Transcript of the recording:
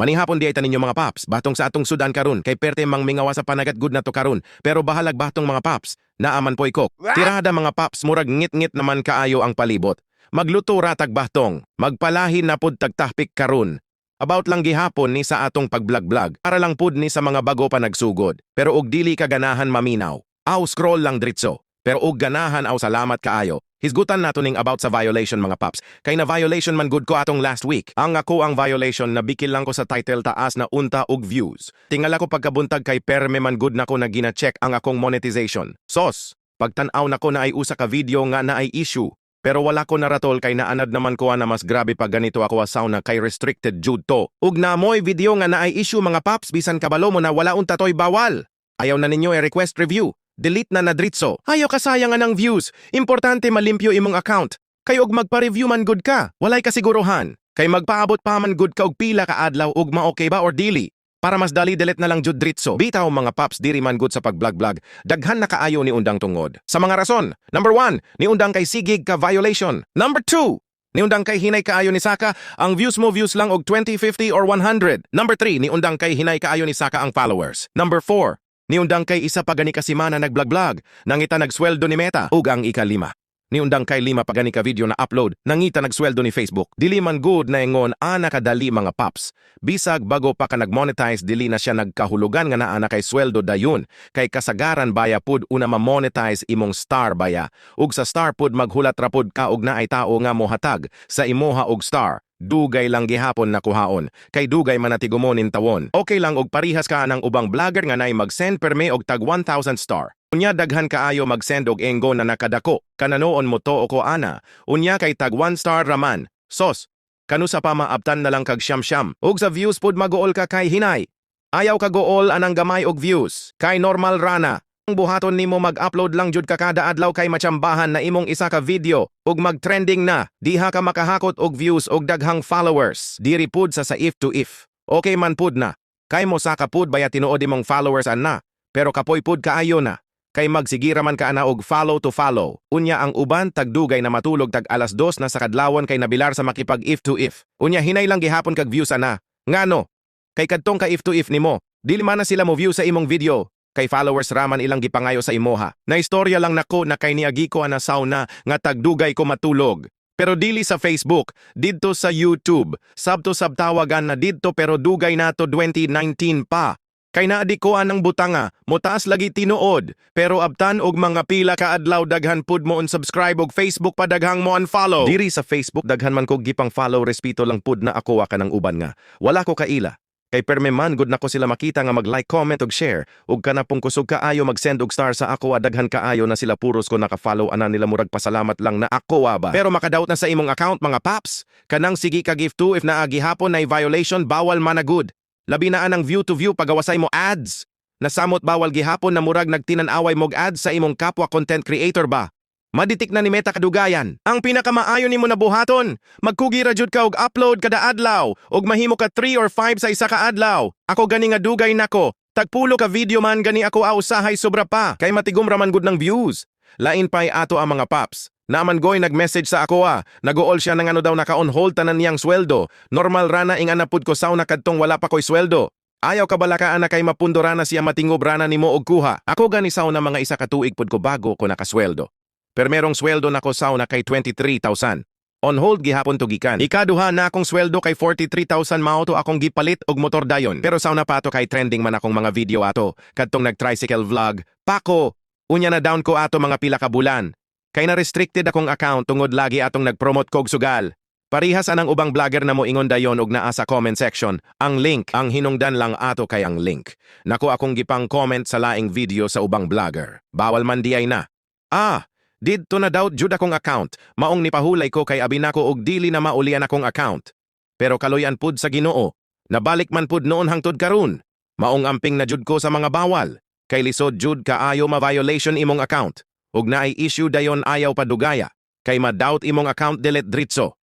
Manihapon di ay taninyo mga paps, batong sa atong sudan karon kay perte mang mingawa sa panagat good na to karon. Pero bahalag batong mga paps, naaman po'y kok. Tirada mga paps, murag ngit-ngit naman kaayo ang palibot. Magluto ratag batong, magpalahin na pud tagtahpik karon. About lang gihapon ni sa atong pagblog-blog, para lang pud ni sa mga bago pa nagsugod. Pero og dili ka ganahan maminaw. Aw scroll lang dritso. Pero og ganahan aw salamat kaayo. Hisgutan nato ning about sa violation mga paps. Kay na violation man good ko atong last week. Ang ako ang violation na bikil lang ko sa title taas na unta og views. Tingala ko pagkabuntag kay perme man good na ko na gina-check ang akong monetization. Sos, pagtan-aw na ko na ay usa ka video nga na ay issue. Pero wala ko naratol kay naanad naman ko na mas grabe pag ganito ako asaw na kay restricted jud to. Ug na mo'y video nga na ay issue mga paps bisan kabalo mo na wala unta toy bawal. Ayaw na ninyo i-request review. Delete na nadritso. Ayaw kasayangan ng views. Importante malimpyo imong account. Kay og magpa-review man good ka. Walay kasiguruhan. Kay magpaabot pa man good ka og pila ka adlaw ug ma-okay ba or dili. Para mas dali delete na lang jud dritso. Bitaw mga paps diri man good sa pag-vlog-vlog. Daghan na kaayo ni undang tungod. Sa mga rason. Number one, ni undang kay sigig ka violation. Number two, Ni undang kay hinay kaayo ni Saka, ang views mo views lang og 20, 50 or 100. Number 3, ni undang kay hinay kaayo ni Saka ang followers. Number 4, ni undang kay isa pa gani kasimana nagblog-blog, nangita nagsweldo ni Meta ug ang ikalima. Ni undang kay lima pa gani ka video na upload, nangita nagsweldo ni Facebook. Dili man good na ingon ana kadali mga paps. Bisag bago pa ka nagmonetize dili na siya nagkahulugan nga naa na kay sweldo dayon. Kay kasagaran baya pud una ma-monetize imong star baya. Ug sa star pud maghulat ra pud ka og naay tao nga mohatag sa imoha og star. Dugay lang gihapon na kuhaon, kay dugay manatigumonin tawon. Okay lang og parihas ka ng ubang vlogger nga nay mag-send perme og tag 1,000 star. Unya daghan kaayo mag-send og enggo na nakadako, kananoon mo to o ko ana. Unya kay tag 1 star raman. Sos, kanu sa pa maabtan na lang kag siyam-siyam. Ug sa views pud mag-uol ka kay hinay. Ayaw ka gool anang gamay og views. Kay normal rana. Buhaton nimo mag-upload lang jud ka kada adlaw kay machambahan na imong isa ka video ug mag-trending na. Diha ka makahakot og views ug daghang followers. Diri pud sa sa if to if. Okay man pud na. Kay mo sa kapud baya tinuod imong followers ana. Pero kapoy pud kaayo na. Kay magsigira man ka ana og follow to follow. Unya ang uban tagdugay na matulog tag alas dos na sa kadlawon kay nabilar sa makipag if to if. Unya hinay lang gihapon kag views ana. Ngano? Kay kadtong ka if to if nimo, dili man na sila mo view sa imong video. Kay followers raman ilang gipangayo sa imoha. Na istorya lang nako na kay niagi ko ana sauna nga tagdugay ko matulog. Pero dili sa Facebook, didto sa YouTube. Sabto sab tawagan na didto pero dugay nato 2019 pa. Kay naadi ko anang butanga, motaas lagi tinuod, pero abtan og mga pila ka adlaw daghan pud mo unsubscribe og Facebook pa daghang mo unfollow. Diri sa Facebook daghan man ko gipang follow respeto lang pud na ako ka ng uban nga. Wala ko kaila. Kay perme man gud nako sila makita nga mag-like, comment ug share ug kana pong kusog kaayo mag-send og star sa ako daghan kaayo na sila puros ko naka-follow ana nila murag pasalamat lang na ako ba. Pero makadaot na sa imong account mga paps, kanang sige ka gift to if naagi hapon na violation bawal man na good. Labi na anang view to view pagawasay mo ads. Nasamot bawal gihapon na murag nagtinan-away mog ads sa imong kapwa content creator ba? Maditik na ni Meta kadugayan. Ang pinakamaayo nimo na buhaton, magkugi ra jud ka og upload kada adlaw ug mahimo ka 3 or 5 sa isa ka adlaw. Ako gani nga dugay nako. Tagpulo ka video man gani ako ausahay sobra pa kay matigom raman gud ng views. Lain pa'y ato ang mga paps. Naman goy nag-message sa ako ah. Nag-all siya ng ano daw naka-on hold tanan niyang sweldo. Normal rana ing anapud ko saw na kadtong wala pa ko'y sweldo. Ayaw ka bala ka ana kay mapundo rana siya matingob rana nimo og kuha. Ako gani saw na mga isa ka tuig pud ko bago ko nakasweldo. Pero merong sweldo na ko saw na kay 23,000. On hold gihapon to gikan. Ikaduha na akong sweldo kay 43,000 mao to akong gipalit og motor dayon. Pero saw na pa to kay trending man akong mga video ato. Kadtong nag-tricycle vlog. Pako, unya na down ko ato mga pila ka bulan. Kay na restricted akong account tungod lagi atong nag-promote kog sugal. Parihas anang ubang vlogger na mo ingon dayon og naa sa comment section. Ang link, ang hinungdan lang ato kay ang link. Nako akong gipang comment sa laing video sa ubang vlogger. Bawal man diay na. Ah, didto na daw jud akong account. Maong nipahulay ko kay abi nako og dili na maulian akong account. Pero kaloyan pud sa Ginoo. Nabalik man pud noon hangtod karon. Maong amping na jud ko sa mga bawal. Kay lisod jud kaayo ma-violation imong account. Ug naay issue dayon ayaw padugaya. Kay ma-doubt imong account delete dritso.